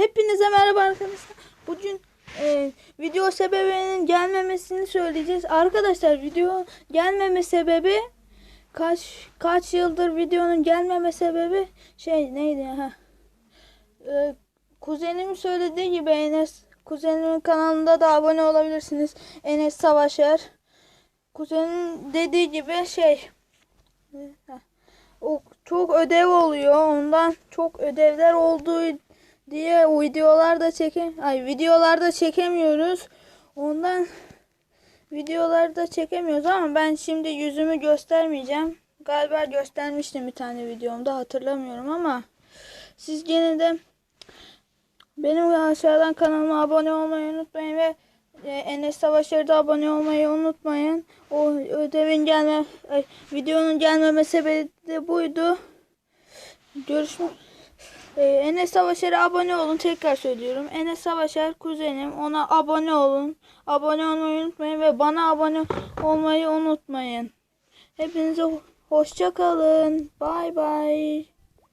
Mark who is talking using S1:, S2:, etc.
S1: Hepinize merhaba arkadaşlar. Bugün e, video sebebinin gelmemesini söyleyeceğiz. Arkadaşlar video gelmeme sebebi kaç kaç yıldır videonun gelmeme sebebi şey neydi? Ha. E, kuzenim söylediği gibi Enes kuzenimin kanalında da abone olabilirsiniz. Enes Savaşer. Kuzenin dediği gibi şey ha, o çok ödev oluyor. Ondan çok ödevler olduğu diye videolarda çeke ay videolarda çekemiyoruz. Ondan videolarda çekemiyoruz ama ben şimdi yüzümü göstermeyeceğim. Galiba göstermiştim bir tane videomda hatırlamıyorum ama siz gene de benim aşağıdan kanalıma abone olmayı unutmayın ve e, Enes Savaşlar'a da abone olmayı unutmayın. O ödevin gelme, ay, videonun gelmeme sebebi de buydu. Görüşmek ee, Enes Savaşar'a abone olun. Tekrar söylüyorum. Enes Savaşar kuzenim. Ona abone olun. Abone olmayı unutmayın ve bana abone olmayı unutmayın. Hepinize hoşça kalın. Bay bay.